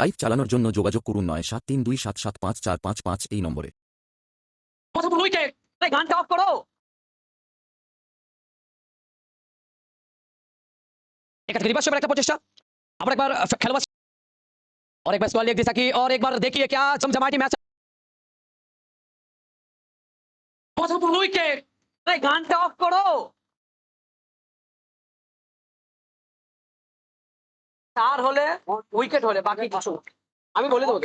Live চালানোর জন্য যোগাযোগ করুন নয় সাত তিন দুই সাত সাত পাঁচ চার পাঁচ পাঁচ এই নম্বরে প্রথম উইকেট গানটা অফ করো এখান থেকে রিভার্স একটা প্রচেষ্টা আবার একবার আহ, খেলোয়াড় और एक बार सवाल एक जैसा कि और एक बार देखिए क्या जमजमाटी मैच প্রথম উইকেট গানটা অফ করো চার হলে উইকেট হলে বাকি কিছু আমি বলে দেবো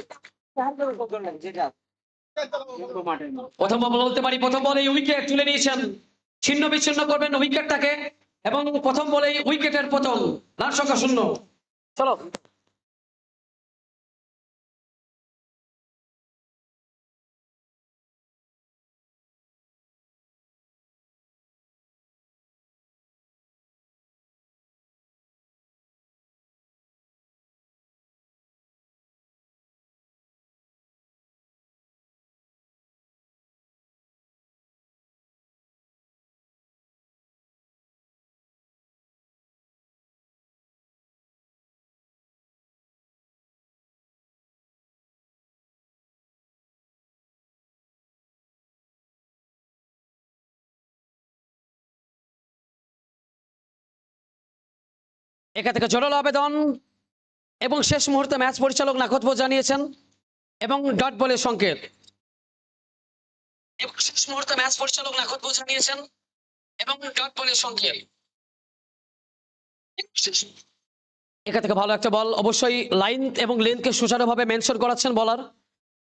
প্রথম বল বলতে পারি প্রথম বলে উইকেট তুলে নিয়েছেন। ছিন্ন বিচ্ছিন্ন করবেন উইকেটটাকে। এবং প্রথম বলেই উইকেটের পতন লাল সংখ্যা শূন্য। চলো। এখান থেকে জোরালো আবেদন এবং শেষ মুহূর্তে ম্যাচ পরিচালক নাকতব জানিয়েছেন এবং ডট বলে সংকেত এবং শেষ মুহূর্তে ম্যাচ পরিচালক নাকতব জানিয়েছেন এবং ডট বলে সংকেত এখান থেকে ভালো একটা বল অবশ্যই লাইন এবং লেন্থকে সুচারুভাবে মেনশন করাচ্ছেন বলার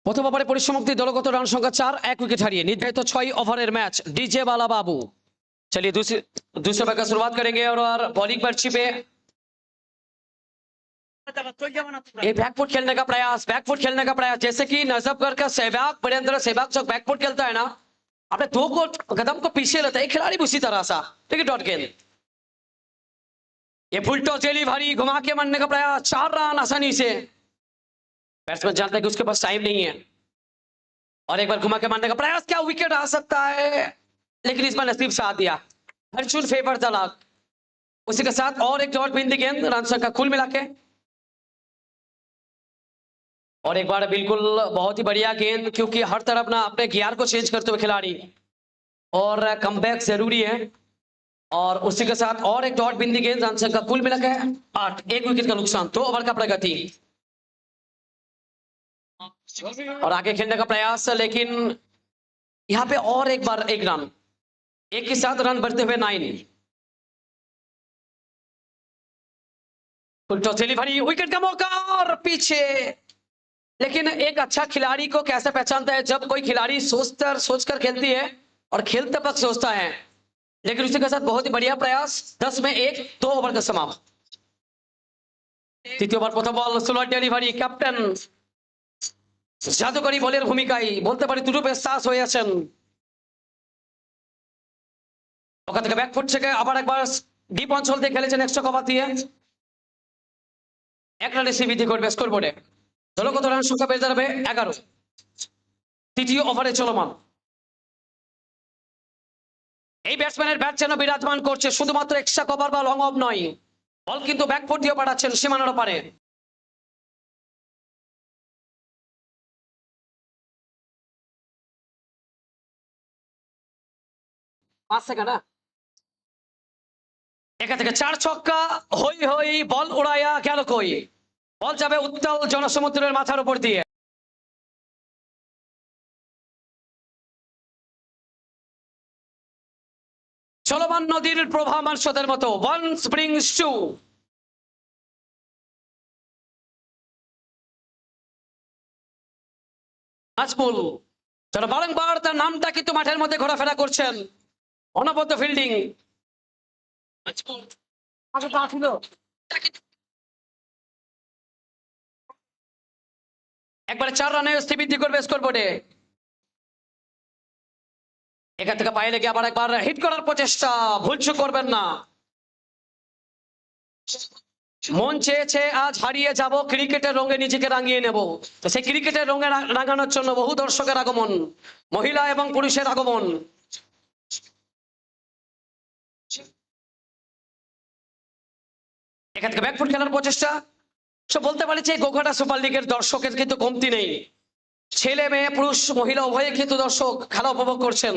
প্রথম ওভারে পরিসমাপ্তি দলগত রান সংখ্যা চার এক উইকেট হারিয়ে নির্ধারিত ছয় ওভারের ম্যাচ डीजे वाला बाबू चलिए दूसरे दूसरे ओवर का शुरुआत करेंगे और, और बॉलिंग पर छिपे ये बैकफुट खेलने का प्रयास बैकफुट खेलने का प्रयास। जैसे कि नजफगढ़ का सहवाग वीरेंद्र सहवाग जो बैकफुट खेलता है ना? अपने दो को कदम को पीछे लेता है एक खिलाड़ी उसी तरह सा। ठीक है, डॉट गेंद। ये फुल टॉस डिलीवरी घुमा के मारने का प्रयास, चार रन आसानी से। बैट्समैन जानता है कि उसके पास टाइम नहीं है। और एक बार घुमा के मारने का प्रयास, क्या विकेट आ सकता है? लेकिन इस बार नसीब साथ दिया। हरचून फेवर तलाक उसी के साथ और एक डॉट बिंदी गेंद रन संख्या कुल मिला के। और एक बार बिल्कुल बहुत ही बढ़िया गेंद, क्योंकि हर तरफ़ ना अपने गियर को चेंज करते हुए खिलाड़ी। और कम ज़रूरी है। और उसी के साथ और एक डॉट बिंदी गेंद रन संख्या कुल मिला के आठ। एक विकेट का नुकसान, दो ओवर का प्रगति। और आगे खेलने का प्रयास, लेकिन यहाँ पे और एक बार एक रन एक के साथ रन बढ़ते हुए नाइन उल्टो डिलीवरी विकेट का मौका, और पीछे लेकिन एक अच्छा खिलाड़ी को कैसे पहचानता है जब कोई खिलाड़ी सोचकर सोचकर खेलती है और खेलते वक्त सोचता है लेकिन उसी के साथ बहुत ही बढ़िया प्रयास दस में एक दो ओवर का समाप्त তৃতীয় ওভার প্রথম বল স্লো ডেলিভারি ক্যাপ্টেন জাদুকরী বলের ভূমিকায় বলতে পারি দুটো বেশ চাষ হয়ে আছেন ওখান থেকে ব্যাকফুট থেকে আবার একবার ডিপ অঞ্চল দিয়ে খেলেছেন একশো কভার দিয়ে এক রানে সিবিধি করবে স্কোর বোর্ডে দলগত রান সংখ্যা বেড়ে দাঁড়াবে? এগারো। তৃতীয় ওভারে চলমান। এই ব্যাটসম্যানের ব্যাট যেন বিরাজমান করছে, শুধুমাত্র এক্সট্রা কভার বা লং অফ নয়। বল কিন্তু ব্যাকফুট দিয়ে পাঠাচ্ছেন সীমানার পারে পাঁচ সেকেন্ড হ্যাঁ? এখান থেকে চার ছক্কা, হই হই বল উড়াইয়া গেল কই? বল যাবে উত্তাল জনসমুদ্রের মাথার উপর দিয়ে। চলমান নদীর প্রভা মার্শদের মতো ওয়ান স্প্রিংস টু নাজমুল যারা বারংবার তার নামটা কিন্তু মাঠের মধ্যে ঘোরাফেরা করছেন। অনবদ্য ফিল্ডিং একবারে চার রানে স্থিবৃদ্ধি করবে স্কোর বোর্ডে এখান থেকে পায়ে লেগে আবার একবার হিট করার প্রচেষ্টা ভুলচুক করবেন না। মন চেয়েছে আজ হারিয়ে যাব, ক্রিকেটের রঙে নিজেকে রাঙিয়ে নেব। তো সেই ক্রিকেটের রঙে রাঙানোর জন্য বহু দর্শকের আগমন, মহিলা এবং পুরুষের আগমন। এখান থেকে ব্যাকফুট খেলার প্রচেষ্টা। সে বলতে পারি যে গোঘাটা সুপার লিগের দর্শকের কিন্তু কমতি নেই। ছেলে, মেয়ে, পুরুষ, মহিলা, উভয়ে কিন্তু দর্শক খেলা উপভোগ করছেন।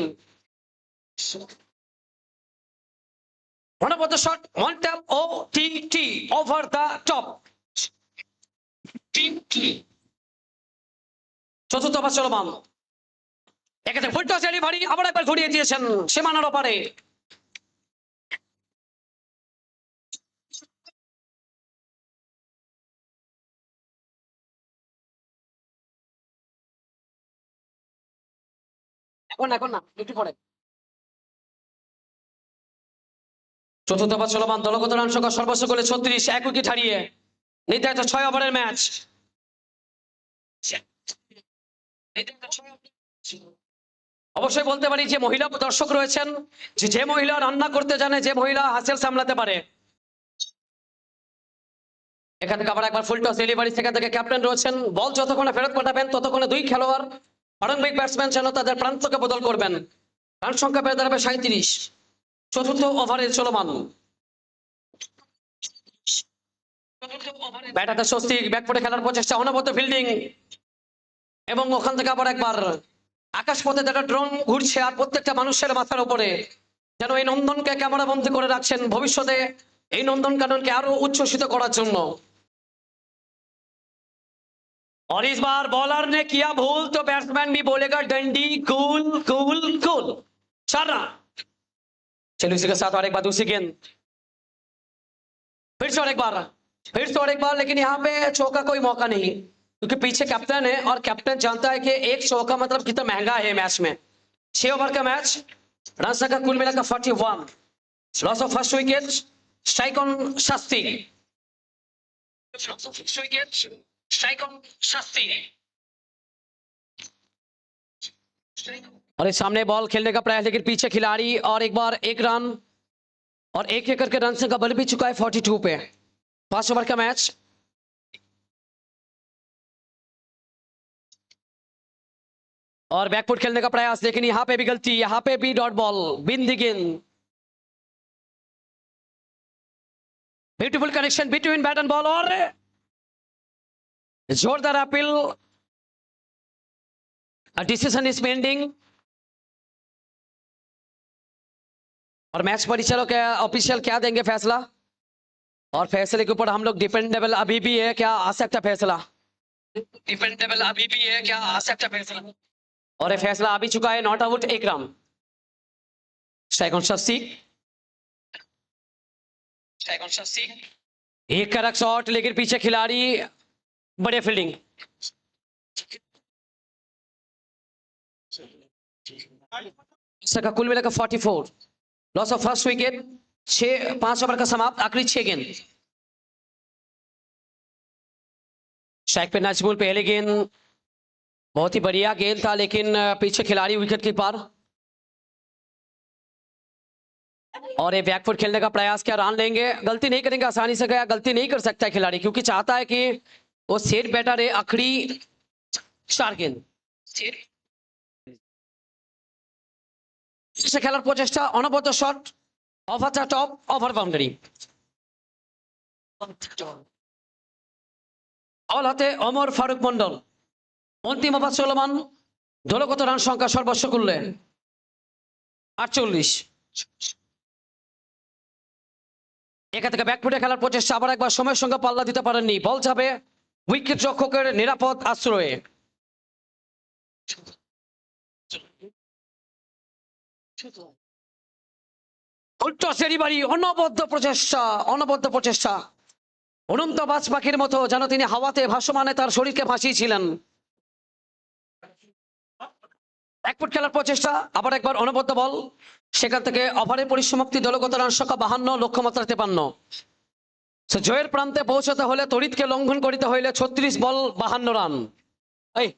চতুর্থ চলমান। একবার ঘুরিয়ে দিয়েছেন সীমানার ওপারে। না একটু পরে। চতুর্থ চলমান দলগত রান সংখ্যা সর্বোচ্চ ছত্রিশ, এক উইকেট হারিয়ে নির্ধারিত ছয় ওভারের ম্যাচ। অবশ্যই বলতে পারি যে মহিলা দর্শক রয়েছেন, যে মহিলা রান্না করতে জানে, যে মহিলা হাসেল সামলাতে পারে। এখান থেকে আবার একবার ফুল টস ডেলিভারি সেখান থেকে ক্যাপ্টেন রয়েছেন। বল যতক্ষণে ফেরত পাঠাবেন, ততক্ষণে দুই খেলোয়াড় প্রারম্ভিক ব্যাটসম্যান যেন তাদের প্রান্তকে বদল করবেন। রান সংখ্যা বেড়ে দাঁড়াবে সাঁত্রিশ চতুর্থ ওভারে চলমান। ব্যাকফুটে খেলার প্রচেষ্টা, অনবদ্য ফিল্ডিং এবং ওখান থেকে আবার একবার। আকাশ পথে একটা ড্রোন ঘুরছে আর প্রত্যেকটা মানুষের মাথার উপরে। যেন এই নন্দনকে ক্যামেরা বন্দি করে রাখছেন ভবিষ্যতে। এই নন্দন কাননকে আরও উচ্ছ্বসিত করার জন্য। और इस बार बॉलर ने किया भूल तो बैट्समैन भी बोलेगा, डंडी, कूल कूल कूल चार रन चलिए उसी के साथ और एक बार दूसरी गेंद। फिर से और एक बार, फिर से और एक बार, लेकिन यहाँ पे चौका कोई मौका नहीं, क्योंकि पीछे कैप्टन है और कैप्टन जानता है कि एक चौका मतलब कितना महँगा है मैच में। छह ओवर का मैच रन संख्या कुल मिलाकर forty one loss of first wicket strike on Shastri और इस सामने बॉल खेलने का प्रयास, लेकिन पीछे खिलाड़ी और एक बार एक रन, और एक एक करके रन संख्या बल भी चुका है फोर्टी टू पे। पाँच ओवर का मैच और बैकफुट खेलने का प्रयास, लेकिन यहाँ पे भी गलती, यहाँ पे भी डॉट बॉल बिन दी गेंद beautiful connection between bat and ball और जोरदार अपील डिसीज़न इज़ पेंडिंग और मैच परिचालक ऑफिशियल क्या देंगे फैसला? और फैसले के ऊपर हम लोग डिपेंडेबल अभी भी है क्या आ सकता फैसला? डिपेंडेबल अभी भी है क्या आ सकता फैसला? और ये फैसला आ भी चुका है नॉट आउट एक run strike on Shashi strike on Shashi एक करेक्ट शॉट लेकिन पीछे खिलाड़ी बड़े फील्डिंग कुल मिलाकर forty four loss of first wicket छह, पाँच ओवर का समाप्त। आखिरी छह गेंद। स्ट्राइक पे नाजमुल पहले गेंद। बहुत ही बढ़िया गेंद था, लेकिन पीछे खिलाड़ी विकेट के पार और ये बैकफुट खेलने का प्रयास किया। रन लेंगे। गलती नहीं करेंगे, आसानी से गया। गलती नहीं कर सकता है खिलाड़ी, क्योंकि चाहता है कि वो सेट बैटर है आखिरी चार गेंद সে খেলার প্রচেষ্টা অনবদ্য shot off the top over boundary all হাতে অমর ফারুক মন্ডল অন্তিম ওভার চলমান দলগত রান সংখ্যা সর্বোচ্চ করলে আটচল্লিশ এখান থেকে ব্যাকফুটে খেলার প্রচেষ্টা আবার একবার সময়ের সঙ্গে পাল্লা দিতে পারেননি বল যাবে উইকেট রক্ষকের নিরাপদ আশ্রয়ে। উল্টো সেরিবাড়ি অনবদ্য প্রচেষ্টা অনবদ্য প্রচেষ্টা। অনন্ত বাজ পাখির মতো যেন তিনি হাওয়াতে ভাসমানে তার শরীরকে ভাসিয়েছিলেন। এক ফুট খেলার প্রচেষ্টা, আবার একবার অনবদ্য বল। সেখান থেকে ওভারের পরিসমাপ্তি দলগত রান সংখ্যা বাহান্ন, লক্ষ্যমাত্রা তেপান্ন। জয়ের প্রান্তে পৌঁছাতে হলে তরিতকে লঙ্ঘন করিতে হইলে ছত্রিশ বল বাহান্ন রান। এই,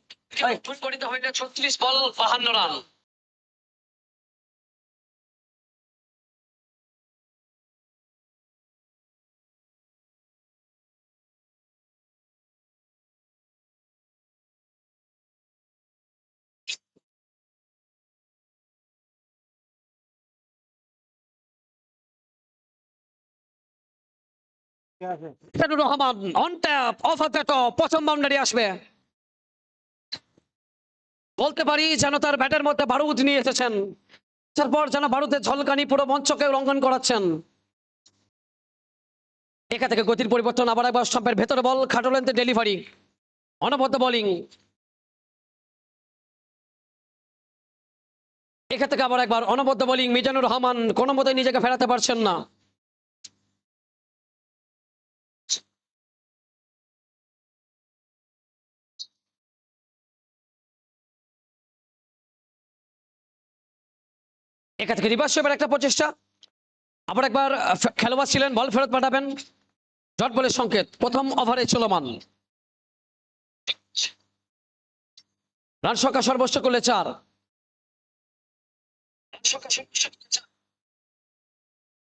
করিতে হইলে ছত্রিশ বল বাহান্ন run. Rahman on tap off প্রথম বাউন্ডারি আসবে। বলতে পারি যেন তার ব্যাটের মধ্যে বারুদ নিয়ে এসেছেন। তারপর যেন বারুদের ঝলকানি পুরো মঞ্চকে রঙ্গন করাচ্ছেন। একা থেকে গতির পরিবর্তন আবার একবার স্টাম্পের ভেতরে বল খাটোলেন্থে ডেলিভারি অনবদ্য বোলিং এখান থেকে আবার একবার অনবদ্য বোলিং মিজানুর রহমান কোনো মতেই নিজেকে ফেরাতে পারছেন না। এখান থেকে রিভার্স এবার একটা প্রচেষ্টা। আবার একবার খেলোয়াড় ছিলেন বল ফেরত পাঠাবেন। ডট বলের সংকেত প্রথম ওভারে চলমান। রান সংখ্যা সর্বোচ্চ করলে চার।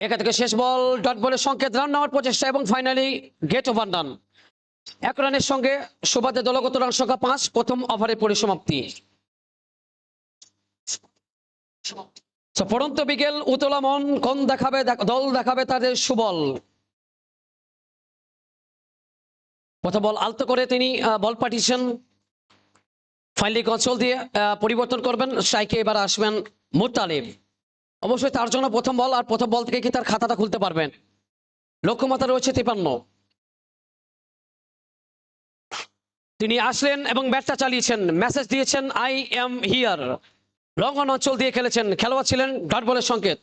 এখান থেকে শেষ বল ডট বলের সংকেত রান নেওয়ার প্রচেষ্টা এবং ফাইনালি গেট ওভার রান এক রানের সঙ্গে সুবাদে দলগত রান সংখ্যা পাঁচ প্রথম ওভারে পরিসমাপ্তি। So, পড়ন্ত বিকেল, উতলা মন, কোন দেখাবে দল দেখাবে তাদের সুবল। প্রথম বল, আলতো করে তিনি বল পাঠিয়েছেন ফাইনালি কনসোল দিয়ে পরিবর্তন করবেন। সাইকে এবার আসবেন মুতালিব। অবশ্যই তার জন্য প্রথম বল, আর প্রথম বল থেকে কি তার খাতাটা খুলতে পারবেন? লক্ষ্যমাত্রা রয়েছে তিপান্ন। তিনি আসলেন এবং ব্যাটটা চালিয়েছেন। মেসেজ দিয়েছেন I am here long on অঞ্চল দিয়ে খেলেছেন খেলোয়াড় ছিলেন ডট বলের সংকেত।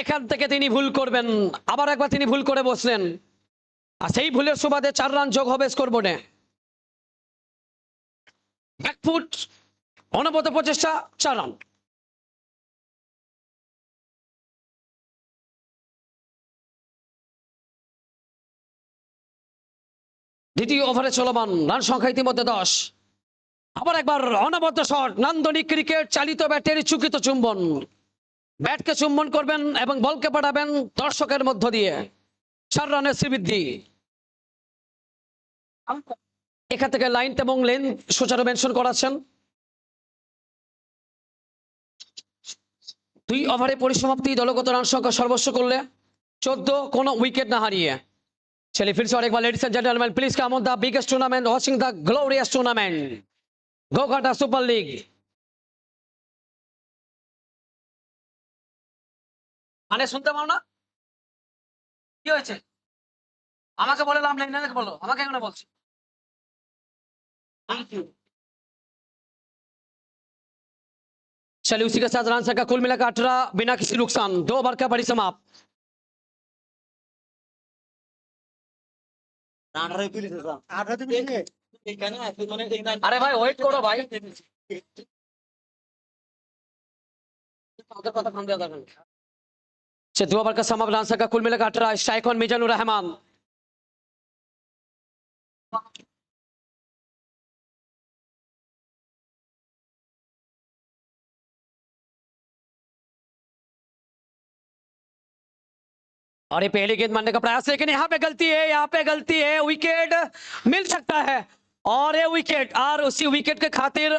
এখান থেকে তিনি ভুল করবেন, আবার একবার তিনি ভুল করে বসলেন। আর সেই ভুলের সুবাদে চার রান যোগ হবে স্কোরবোর্ডে ব্যাকফুট অনবত প্রচেষ্টা, চার রান। দ্বিতীয় ওভারে চলমান রান সংখ্যা ইতিমধ্যে দশ। আবার একবার অনবদ্য শট, নান্দনিক ক্রিকেট চালিত ব্যাটের চুকিত চুম্বন। ব্যাটকে চুম্বন করবেন এবং বলকে পাঠাবেন দর্শকের মধ্য দিয়ে। চার রানের শ্রীবৃদ্ধি। এখান থেকে লাইন এবং লেন সুচারু মেনশন করাচ্ছেন। দুই ওভারে পরিসমাপ্তি, দলগত রান সংখ্যা সর্বোচ্চ করলে চোদ্দ কোনো উইকেট না হারিয়ে। चलिए फिर से और एक बार ladies and gentleman please come on the biggest tournament watching the glorious tournament Goghat super league মানে শুনতে পাও না কি হয়েছে আমাকে বলে লাভ নেই না বলো আমাকে এখানে বলছি चलिए उसी के साथ रन संख्या कुल मिलाकर अठारह बिना किसी नुकसान दो ओवर का बड़ी समाप्त अरे भाई वेट करो भाई उधर पता कम ज्यादा करना। से दो ओवर का समाप्त रन संख्या कुल मिलाकर अठारह स्ट्राइक ऑन मिजानुर रहमान और ये पहली गेंद मारने का प्रयास लेकिन यहाँ पे गलती है, यहाँ पे गलती है। विकेट मिल सकता है। और ये विकेट और उसी विकेट के खातिर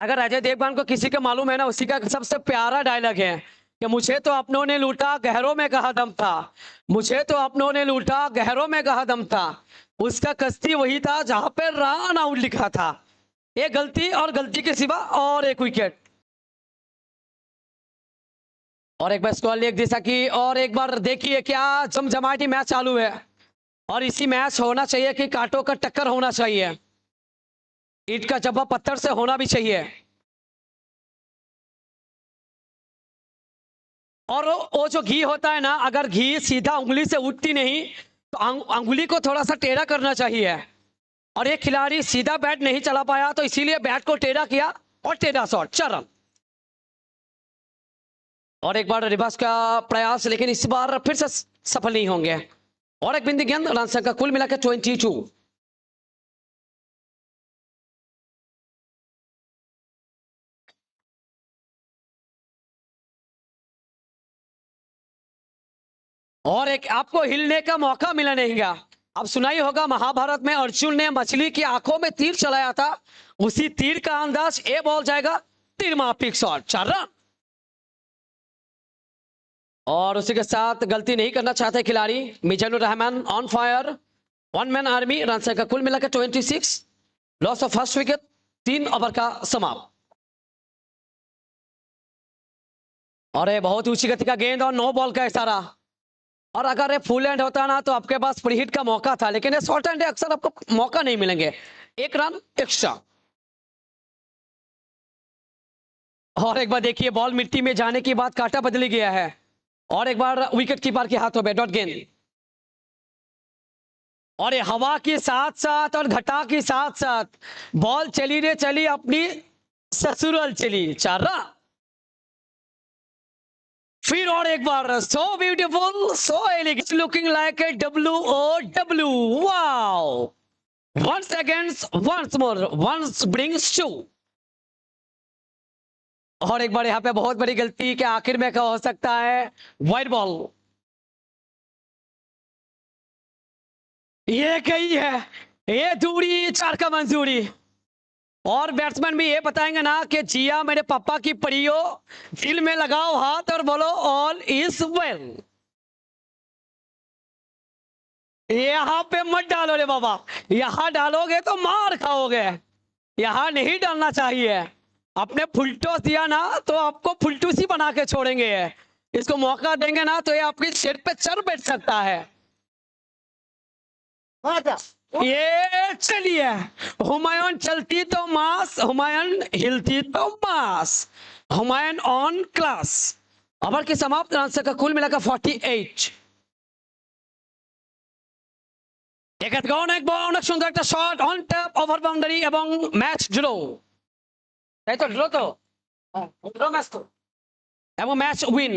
अगर अजय देवगन को किसी को मालूम है ना, उसी का सबसे प्यारा डायलॉग है कि मुझे तो अपनों ने लूटा, गहरों में कहा दम था। मुझे तो अपनों ने लूटा, गहरों में कहा दम था। उसका कश्ती वही था जहाँ पे रन आउट लिखा था। ये गलती और गलती के सिवा और एक विकेट और एक बार स्कोर लेख दिशा की और एक बार देखिए क्या जमजमाटी मैच चालू है। और इसी मैच होना चाहिए कि कांटों का टक्कर होना चाहिए। ईट का जब्बा पत्थर से होना भी चाहिए। और वो जो घी होता है ना, अगर घी सीधा उंगली से उठती नहीं तो अंगुली को थोड़ा सा टेढ़ा करना चाहिए। और ये खिलाड़ी सीधा बैट नहीं चला पाया तो इसीलिए बैट को टेढ़ा किया और टेढ़ा शॉट रन और एक बार रिवर्स का प्रयास, लेकिन इस बार फिर से सफल नहीं होंगे। और एक बिंदी गेंद रन संख्या कुल मिलाकर ट्वेंटी टू। और एक आपको हिलने का मौका मिला नहीं गया अब सुनाई होगा महाभारत में अर्जुन ने मछली की आँखों में तीर चलाया था। उसी तीर का अंदाज ए बॉल जाएगा, तीर मापिक शॉट, चार रन। और उसी के साथ गलती नहीं करना चाहते खिलाड़ी। Mizanur Rahman on fire one man army run संख्या कुल मिलाकर twenty six loss of first wicket तीन ओवर का समाप्त। और ये बहुत ऊँची गति का गेंद और नो बॉल का इशारा। और अगर ये फुल एंड होता ना तो आपके पास फ्री हिट का मौका था, लेकिन ये शॉर्ट एंड अक्सर आपको मौका नहीं मिलेंगे। एक रन एक्स्ट्रा और एक बार देखिए बॉल मिट्टी में जाने के बाद काटा बदली गया है। और एक बार विकेट कीपर के हाथों में डॉट गेंद। और ये हवा के साथ साथ और घटा के साथ साथ बॉल चली रे, चली अपनी ससुरल चली चार फिर और एक बार so beautiful so elegant looking like a W O W wow one seconds once more once brings to और एक बार यहाँ पे बहुत बड़ी गलती के आखिर में क्या हो सकता है? वाइट बॉल ये कही है। ये दूरी, चार का मंजूरी। और बैट्समैन भी ये बताएँगे ना कि जिया, मेरे पापा की परियो दिल में लगाओ हाथ और बोलो ऑल इज़ वेल यहाँ पे मत डालो रे बाबा। यहाँ डालोगे तो मार खाओगे। यहाँ नहीं डालना चाहिए। अपने फुलटोस दिया ना तो आपको फुलटूसी बना के छोड़ेंगे इसको मौका देंगे ना तो ये आपकी सिर पे चढ़ बैठ सकता है ये चलिए हुमायूं चलती तो मास हुमायूं हिलती तो मास हुमायूं ऑन क्लास ओवर की समाप्त रन का कुल मिलाकर 48 এক্ষেত্রে অনেক বড় অনেক সুন্দর একটা shot on top over boundary এবং ম্যাচ ড্র তাই তো ড্র তো? ড্র ম্যাচ তো। এবং ম্যাচ উইন